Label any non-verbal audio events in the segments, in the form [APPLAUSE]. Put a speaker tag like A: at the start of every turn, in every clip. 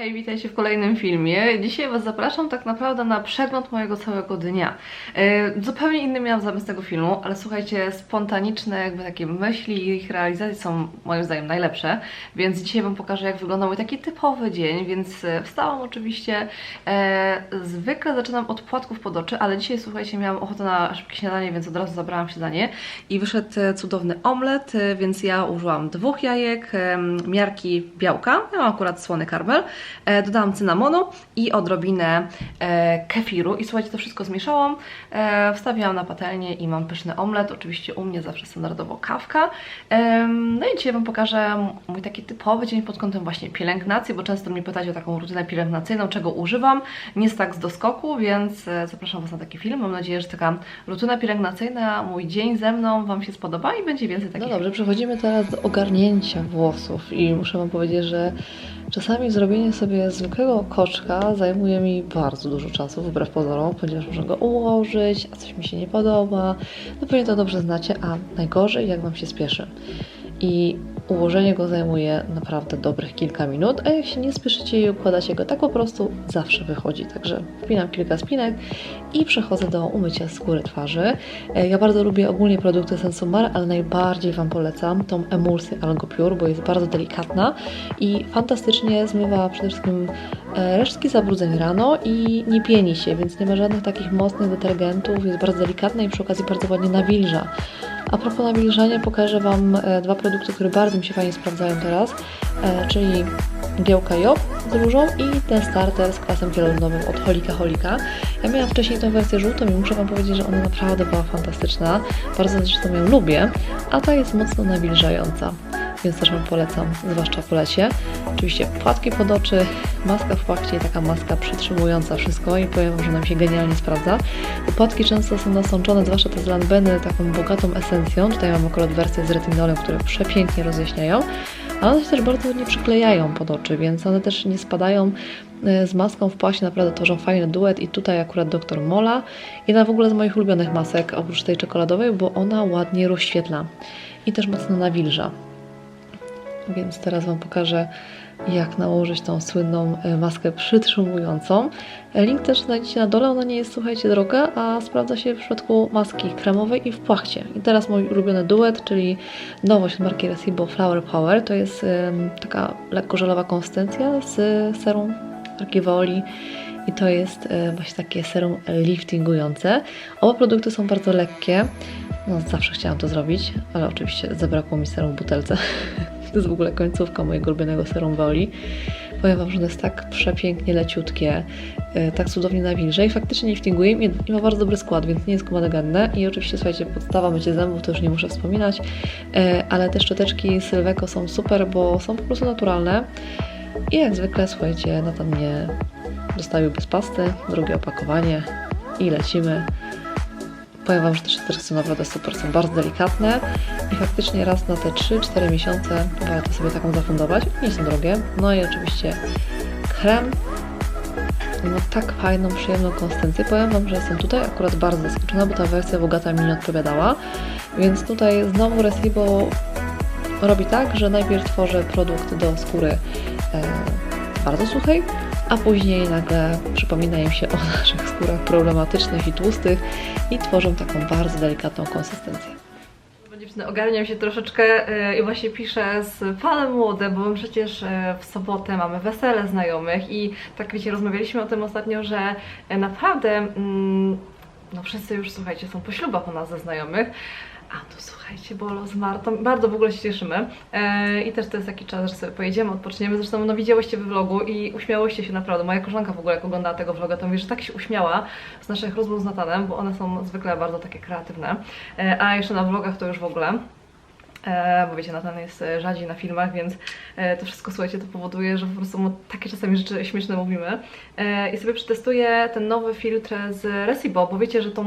A: Hej, witajcie w kolejnym filmie. Dzisiaj Was zapraszam tak naprawdę na przegląd mojego całego dnia. E, zupełnie inny miałam zamysł tego filmu, ale słuchajcie, spontaniczne jakby takie myśli i ich realizacje są moim zdaniem najlepsze, więc dzisiaj Wam pokażę jak wygląda mój taki typowy dzień, więc e, wstałam oczywiście, e, zwykle zaczynam od płatków pod oczy, ale dzisiaj słuchajcie, miałam ochotę na szybkie śniadanie, więc od razu zabrałam śniadanie i wyszedł cudowny omlet, więc ja użyłam dwóch jajek, em, miarki białka, ja mam akurat słony karmel, dodałam cynamonu i odrobinę e, kefiru. I słuchajcie, to wszystko zmieszałam, e, wstawiłam na patelnię i mam pyszny omlet, oczywiście u mnie zawsze standardowo kawka. No i dzisiaj Wam pokażę mój taki typowy dzień pod kątem właśnie pielęgnacji, bo często mnie pytacie o taką rutynę pielęgnacyjną, czego używam, nie jest tak z doskoku, więc e, zapraszam Was na taki film, mam nadzieję, że taka rutyna pielęgnacyjna, mój dzień ze mną Wam się spodoba i będzie więcej takich
B: No dobrze, przechodzimy teraz do ogarnięcia włosów. I muszę Wam powiedzieć, że czasami zrobienie sobie zwykłego koczka zajmuje mi bardzo dużo czasu, wbrew pozorom, ponieważ muszę go ułożyć, a coś mi się nie podoba. No pewnie to dobrze znacie, a najgorzej jak Wam się spieszy. I ułożenie go zajmuje naprawdę dobrych kilka minut, a jak się nie spieszycie i układacie go tak po prostu, zawsze wychodzi. Także wpinam kilka spinek i przechodzę do umycia skóry twarzy. E, Ja bardzo lubię ogólnie produkty Sensumar, ale najbardziej Wam polecam tą emulsję Algo Pure, bo jest bardzo delikatna i fantastycznie zmywa przede wszystkim e, resztki zabrudzeń rano i nie pieni się, więc nie ma żadnych takich mocnych detergentów, jest bardzo delikatna i przy okazji bardzo ładnie nawilża. A propos nawilżania, pokażę Wam e, dwa produkty, które bardzo mi się fajnie sprawdzają teraz, e, czyli białka Job z różą i ten starter z kwasem hialuronowym od Holika Holika. Ja miałam wcześniej tą wersję żółtą i muszę Wam powiedzieć, że ona naprawdę była fantastyczna. Bardzo zresztą ją lubię, a ta jest mocno nawilżająca, więc też Wam polecam, zwłaszcza po lecie. Oczywiście płatki pod oczy, maska w płachcie i taka maska przytrzymująca wszystko i powiem Wam, że ona mi się genialnie sprawdza. Płatki często są nasączone, zwłaszcza te z Lanbeny, taką bogatą esencją. Tutaj mam akurat wersję z retinolem, które przepięknie rozjaśniają. Ale one się też bardzo ładnie przyklejają pod oczy, więc one też nie spadają e, z maską w płasie, naprawdę tworzą fajny duet i tutaj akurat Dr. Mola. Jedna w ogóle z moich ulubionych masek, oprócz tej czekoladowej, bo ona ładnie rozświetla i też mocno nawilża. Więc teraz Wam pokażę, jak nałożyć tą słynną e, maskę przytrzymującą. E, Link też znajdziecie na dole, ona nie jest, słuchajcie, droga, a sprawdza się w przypadku maski kremowej i w płachcie. I teraz mój ulubiony duet, czyli nowość marki Recibo Flower Power. To jest taka lekko żelowa konsystencja z serum marki Voli i to jest e, właśnie takie serum liftingujące. Oba produkty są bardzo lekkie. No, zawsze chciałam to zrobić, ale oczywiście zabrakło mi serum w butelce. [LAUGHS] To jest w ogóle końcówka mojego ulubionego serum Woli. Powiem Wam, że ono jest tak przepięknie leciutkie, e, tak cudownie nawilża i faktycznie liftinguje i i ma bardzo dobry skład, więc nie jest kumaneganne. I oczywiście, słuchajcie, podstawa mycie zębów, to już nie muszę wspominać, e, ale te szczoteczki Sylweko są super, bo są po prostu naturalne. I jak zwykle, słuchajcie, na tam mnie dostawił bez pasty, drugie opakowanie i lecimy. Powiem Wam, że te szczoteczki są naprawdę super, są bardzo delikatne i faktycznie raz na te 3-4 miesiące warto sobie taką zafundować. Nie są drogie. No i oczywiście krem. Ma tak fajną, przyjemną konsystencję. Powiem Wam, że jestem tutaj akurat bardzo zaskoczona, bo ta wersja bogata mi nie odpowiadała. Więc tutaj znowu Recibo robi tak, że najpierw tworzę produkt do skóry e, bardzo suchej, a później nagle przypomina im się o naszych skórach problematycznych i tłustych i tworzą taką bardzo delikatną konsystencję.
A: Ogarniam się troszeczkę e, i właśnie piszę z panem młode, bo przecież e, w sobotę mamy wesele znajomych i tak wiecie, rozmawialiśmy o tym ostatnio, że e, naprawdę mm, no wszyscy już słuchajcie, są po ślubach u nas ze znajomych. A tu słuchajcie, Bolo z Martą, bardzo w ogóle się cieszymy. E, i też to jest taki czas, że sobie pojedziemy, odpoczniemy, zresztą no widziałyście w vlogu i uśmiałyście się naprawdę, moja koleżanka w ogóle jak oglądała tego vloga, to mówi, że tak się uśmiała z naszych rozmów z Natanem, bo one są zwykle bardzo takie kreatywne, e, a jeszcze na vlogach to już w ogóle. E, bo wiecie, Natan jest e, rzadziej na filmach, więc e, to wszystko, słuchajcie, to powoduje, że po prostu mu takie czasami rzeczy śmieszne mówimy. E, I sobie przetestuję ten nowy filtr z Recibo, bo wiecie, że tą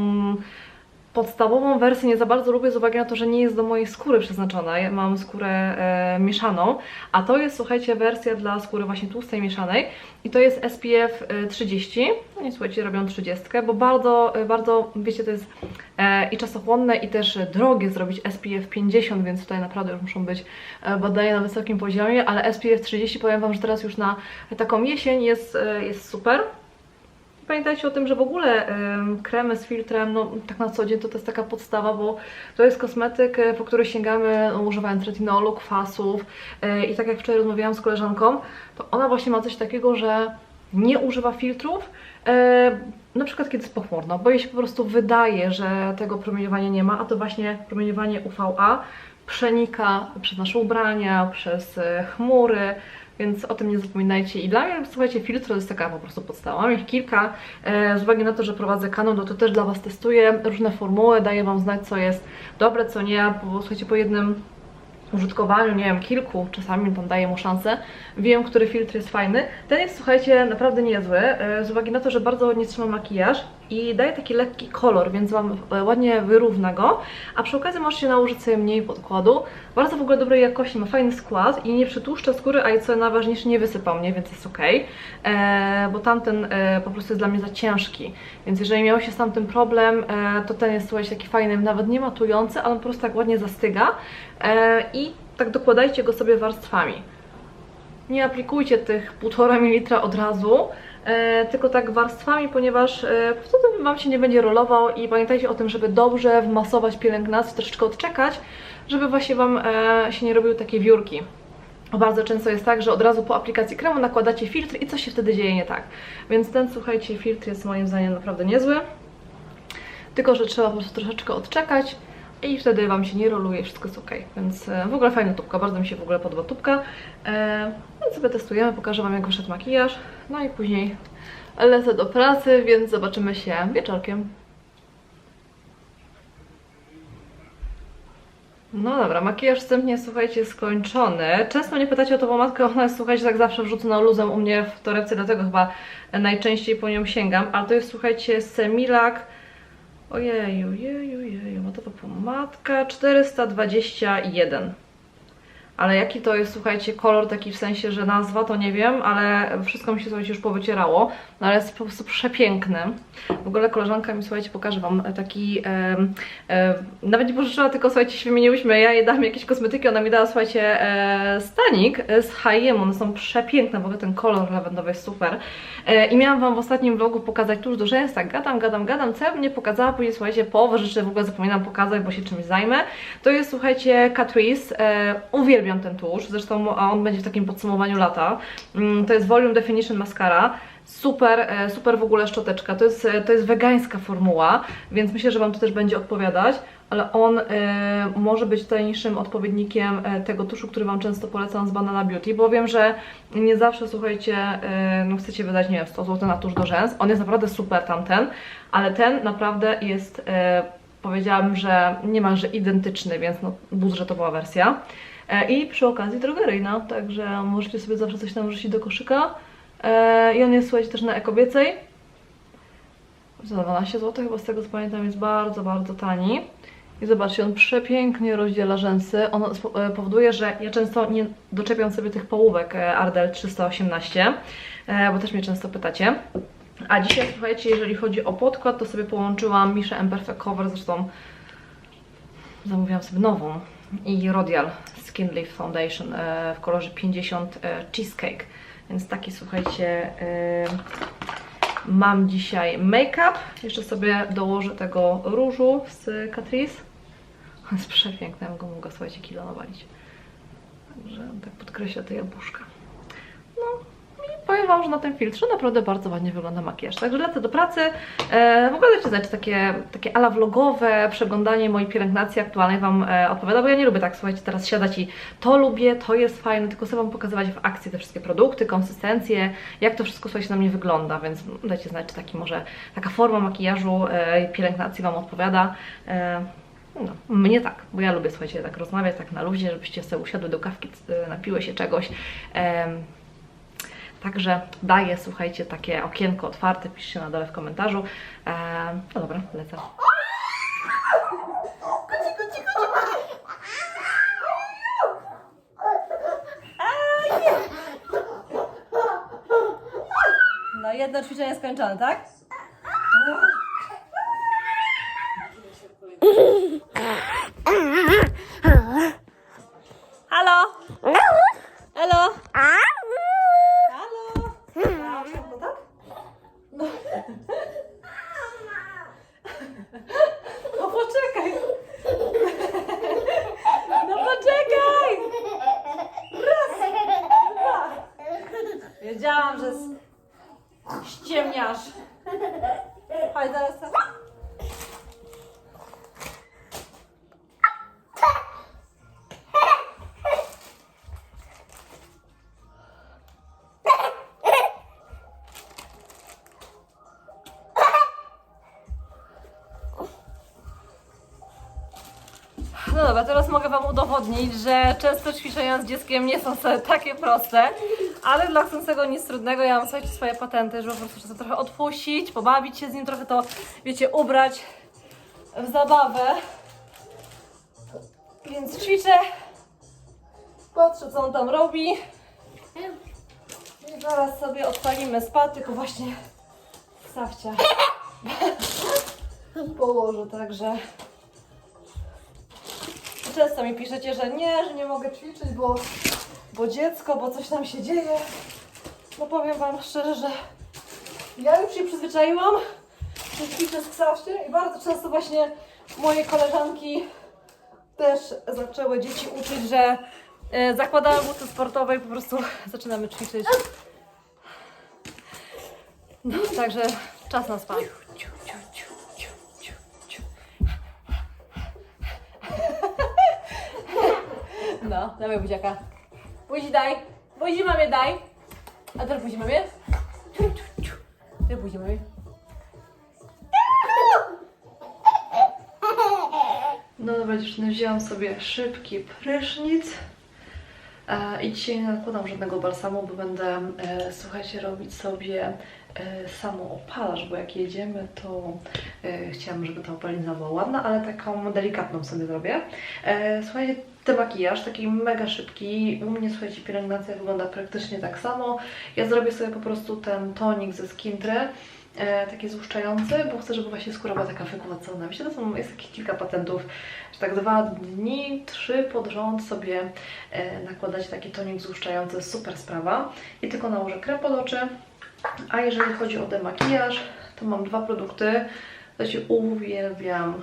A: podstawową wersję nie za bardzo lubię z uwagi na to, że nie jest do mojej skóry przeznaczona. Ja mam skórę e, mieszaną, a to jest, słuchajcie, wersja dla skóry właśnie tłustej mieszanej i to jest SPF e, 30. No nie słuchajcie, robią 30, bo bardzo, e, bardzo, wiecie, to jest e, i czasochłonne i też drogie zrobić SPF 50, więc tutaj naprawdę już muszą być e, badania na wysokim poziomie, ale SPF 30 powiem Wam, że teraz już na taką jesień jest, e, jest super. Pamiętajcie o tym, że w ogóle kremy z filtrem, no tak na co dzień to, to jest taka podstawa, bo to jest kosmetyk, y, po który sięgamy no, używając retinolu, kwasów y, i tak jak wczoraj rozmawiałam z koleżanką, to ona właśnie ma coś takiego, że nie używa filtrów, y, na przykład kiedy jest pochmurno, bo jej się po prostu wydaje, że tego promieniowania nie ma, a to właśnie promieniowanie UVA przenika przez nasze ubrania, przez chmury, więc o tym nie zapominajcie. I dla mnie, słuchajcie, filtr to jest taka po prostu podstawa. Mam ich kilka. E, z uwagi na to, że prowadzę kanał, no to też dla Was testuję różne formuły, daję Wam znać, co jest dobre, co nie. Bo słuchajcie, po jednym użytkowaniu, nie wiem, kilku, czasami tam daję mu szansę, wiem, który filtr jest fajny. Ten jest, słuchajcie, naprawdę niezły, e, z uwagi na to, że bardzo ładnie trzyma makijaż i daje taki lekki kolor, więc Wam e, ładnie wyrówna go, a przy okazji możecie nałożyć sobie mniej podkładu. Bardzo w ogóle dobrej jakości, ma fajny skład i nie przytłuszcza skóry, a i co najważniejsze, nie wysypał mnie, więc jest ok, e, bo tamten e, po prostu jest dla mnie za ciężki, więc jeżeli miał się z tamtym problem, e, to ten jest, słuchajcie, taki fajny, nawet nie matujący, ale on po prostu tak ładnie zastyga. E, i tak dokładajcie go sobie warstwami. Nie aplikujcie tych 1,5 ml od razu, tylko tak warstwami, ponieważ e, wtedy Wam się nie będzie rolował i pamiętajcie o tym, żeby dobrze wmasować pielęgnację, troszeczkę odczekać, żeby właśnie Wam e, się nie robiły takie wiórki. Bardzo często jest tak, że od razu po aplikacji kremu nakładacie filtr i coś się wtedy dzieje nie tak. Więc ten, słuchajcie, filtr jest moim zdaniem naprawdę niezły. Tylko, że trzeba po prostu troszeczkę odczekać i wtedy Wam się nie roluje, wszystko jest ok. Więc e, w ogóle fajna tubka, bardzo mi się w ogóle podoba tubka. E, więc sobie testujemy, pokażę Wam jak wyszedł makijaż. No i później lecę do pracy, więc zobaczymy się wieczorkiem. No dobra, makijaż wstępnie, słuchajcie, skończony. Często mnie pytacie o tą pomadkę, ona jest, słuchajcie, tak zawsze wrzucona luzem u mnie w torebce, dlatego chyba najczęściej po nią sięgam. Ale to jest, słuchajcie, Semilak. Ojeju, jeju, jeju, matowa pomadka 421. Ale jaki to jest, słuchajcie, kolor taki w sensie, że nazwa, to nie wiem, ale wszystko mi się, słuchajcie, już powycierało. No ale jest po prostu przepiękny. W ogóle koleżanka mi, słuchajcie, pokażę Wam taki, em, em, nawet nie pożyczyła, tylko, słuchajcie, się wymieniłyśmy, ja jej dałam jakieś kosmetyki, ona mi dała, słuchajcie, e, stanik z H&M, one są przepiękne, w ogóle ten kolor lawendowy jest super. E, I miałam Wam w ostatnim vlogu pokazać tuż do rzęs, tak gadam, gadam, gadam, co ja nie pokazała, później, słuchajcie, połowę rzeczy w ogóle zapominam pokazać, bo się czymś zajmę. To jest, słuchajcie, Catrice, e, uwielbiam ten tusz, zresztą on będzie w takim podsumowaniu lata. Mm, to jest Volume Definition Mascara. Super, e, super w ogóle szczoteczka. To jest, e, to jest wegańska formuła, więc myślę, że Wam to też będzie odpowiadać, ale on e, może być tajniejszym odpowiednikiem tego tuszu, który Wam często polecam z Banana Beauty, bo wiem, że nie zawsze, słuchajcie, e, no chcecie wydać, nie wiem, 100 zł na tusz do rzęs. On jest naprawdę super tamten, ale ten naprawdę jest, e, powiedziałabym, że niemalże identyczny, więc no, budżetowa wersja. E, I przy okazji drogeryjna, także możecie sobie zawsze coś tam wrzucić do koszyka. E, I on jest, słuchajcie, też na ekobiecej. Za 12 zł, chyba z tego co pamiętam jest bardzo, bardzo tani. I zobaczcie, on przepięknie rozdziela rzęsy. On e, powoduje, że ja często nie doczepiam sobie tych połówek Ardell 318, e, bo też mnie często pytacie. A dzisiaj, słuchajcie, jeżeli chodzi o podkład, to sobie połączyłam Miszę Imperfect Cover, zresztą zamówiłam sobie nową i Rodial Skin Lift Foundation e, w kolorze 50 e, Cheesecake. Więc taki, słuchajcie, e, mam dzisiaj make-up. Jeszcze sobie dołożę tego różu z Catrice. [LAUGHS] On jest przepiękny, ja go mogła, słuchajcie, kilo nawalić. Także tak podkreśla te jabłuszka. Powiem Wam, że na tym filtrze naprawdę bardzo ładnie wygląda makijaż. Także lecę do pracy. E, w ogóle dajcie znać, takie, takie ala vlogowe przeglądanie mojej pielęgnacji aktualnej Wam e, odpowiada, bo ja nie lubię tak, słuchajcie, teraz siadać i to lubię, to jest fajne, tylko chcę Wam pokazywać w akcji te wszystkie produkty, konsystencje, jak to wszystko, słuchajcie, na mnie wygląda, więc dajcie znać, czy taki może taka forma makijażu e, i pielęgnacji Wam odpowiada. E, no, mnie tak, bo ja lubię, słuchajcie, tak rozmawiać, tak na luzie, żebyście sobie usiadły do kawki, e, napiły się czegoś. Em, Także daję, słuchajcie, takie okienko otwarte, piszcie na dole w komentarzu. Eee, no dobra, lecę.
C: No jedno ćwiczenie skończone, tak? No dobra, teraz mogę Wam udowodnić, że często ćwiczenia z dzieckiem nie są takie proste, ale dla chcącego nic trudnego, ja mam słuchajcie swoje patenty, żeby po prostu czasem trochę odpuścić, pobawić się z nim, trochę to, wiecie, ubrać w zabawę. Więc ćwiczę, patrzę co on tam robi. I zaraz sobie odpalimy spad, tylko właśnie Stawcia położę, także... Często mi piszecie, że nie, że nie mogę ćwiczyć, bo, bo dziecko, bo coś tam się dzieje. No powiem Wam szczerze, że ja już się przyzwyczaiłam, że ćwiczę z kształcie i bardzo często właśnie moje koleżanki też zaczęły dzieci uczyć, że e, zakładamy buty sportowe i po prostu zaczynamy ćwiczyć. No, także czas na spad. No, dawaj buziaka. Buzi daj. Buzi mamie daj. A teraz buzi mamie. Ty buzi mamie.
B: No dobra dziewczyny, wzięłam sobie szybki prysznic e, i dzisiaj nie nakładam żadnego balsamu, bo będę, e, słuchajcie, robić sobie e, samo opalaż, bo jak jedziemy, to e, chciałam, żeby ta opalina była ładna, ale taką delikatną sobie zrobię. E, słuchajcie, ten makijaż taki mega szybki, u mnie, słuchajcie, pielęgnacja wygląda praktycznie tak samo. Ja zrobię sobie po prostu ten tonik ze Skintry, e, taki złuszczający, bo chcę, żeby właśnie skóra była taka wygładzona. Że to są, jest takich kilka patentów, że tak dwa dni, trzy pod rząd sobie e, nakładać taki tonik złuszczający, super sprawa. I tylko nałożę krem pod oczy. A jeżeli chodzi o demakijaż, to mam dwa produkty. Słuchajcie, uwielbiam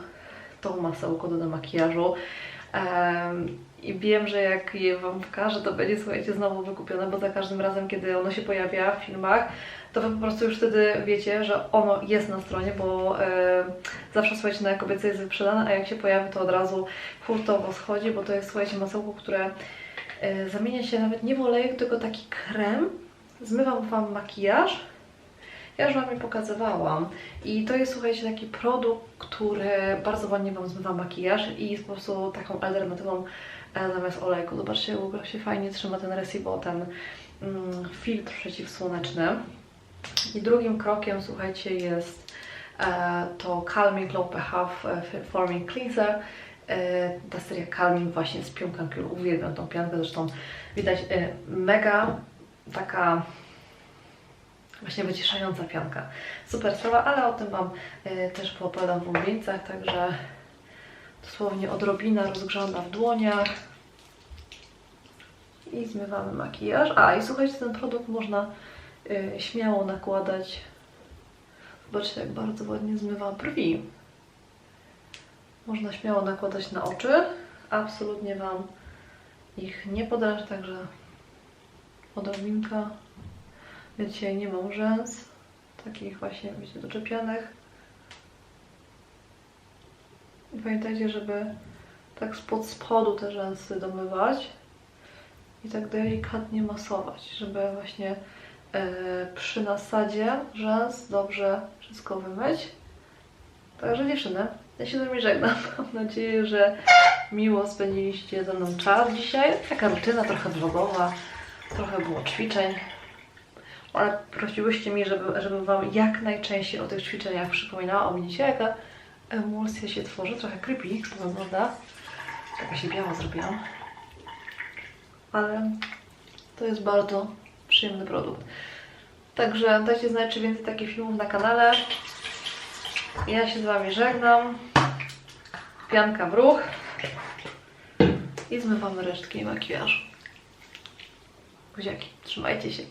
B: tą masełko do demakijażu. I wiem, że jak je Wam pokażę, to będzie, słuchajcie, znowu wykupione, bo za każdym razem, kiedy ono się pojawia w filmach, to Wy po prostu już wtedy wiecie, że ono jest na stronie, bo zawsze, słuchajcie, na kobiece jest wyprzedane, a jak się pojawi, to od razu hurtowo schodzi, bo to jest, słuchajcie, masełko, które e, zamienia się nawet nie w olejek, tylko taki krem. Zmywam Wam makijaż. Ja już Wam je pokazywałam. I to jest, słuchajcie, taki produkt, który bardzo ładnie Wam zmywa makijaż i jest po prostu taką alternatywą e, zamiast olejku. Zobaczcie, w ogóle się fajnie trzyma ten Recibo, ten mm, filtr przeciwsłoneczny. I drugim krokiem, słuchajcie, jest e, to Calming Low pH e, Forming Cleanser. E, ta seria Calming właśnie z Cure. Uwielbiam tą piankę, zresztą widać e, mega taka właśnie wyciszająca pianka. Super sprawa, ale o tym Wam e, też poopadam w ulubieńcach, także dosłownie odrobina rozgrzana w dłoniach i zmywamy makijaż. A i słuchajcie, ten produkt można e, śmiało nakładać. Zobaczcie, jak bardzo ładnie zmywa brwi. Można śmiało nakładać na oczy. Absolutnie Wam ich nie podrażę, także odrobinka. Ja dzisiaj nie mam rzęs, takich właśnie, wiecie, pamiętajcie, żeby tak spod spodu te rzęsy domywać i tak delikatnie masować, żeby właśnie e, przy nasadzie rzęs dobrze wszystko wymyć. Także dziewczyny, ja się z Wami żegnam. [LAUGHS] Mam nadzieję, że miło spędziliście ze mną czas dzisiaj. Taka rutyna trochę vlogowa, trochę było ćwiczeń. Ale prosiłyście mnie, żeby, żebym Wam jak najczęściej o tych ćwiczeniach przypominała. O, widzicie, jaka emulsja się tworzy. Trochę creepy to wygląda. Taka się biała zrobiłam. Ale to jest bardzo przyjemny produkt.
A: Także dajcie znać, czy więcej takich filmów na kanale. Ja się z Wami żegnam. Pianka w ruch. I zmywamy resztki makijażu. Buziaki, trzymajcie się.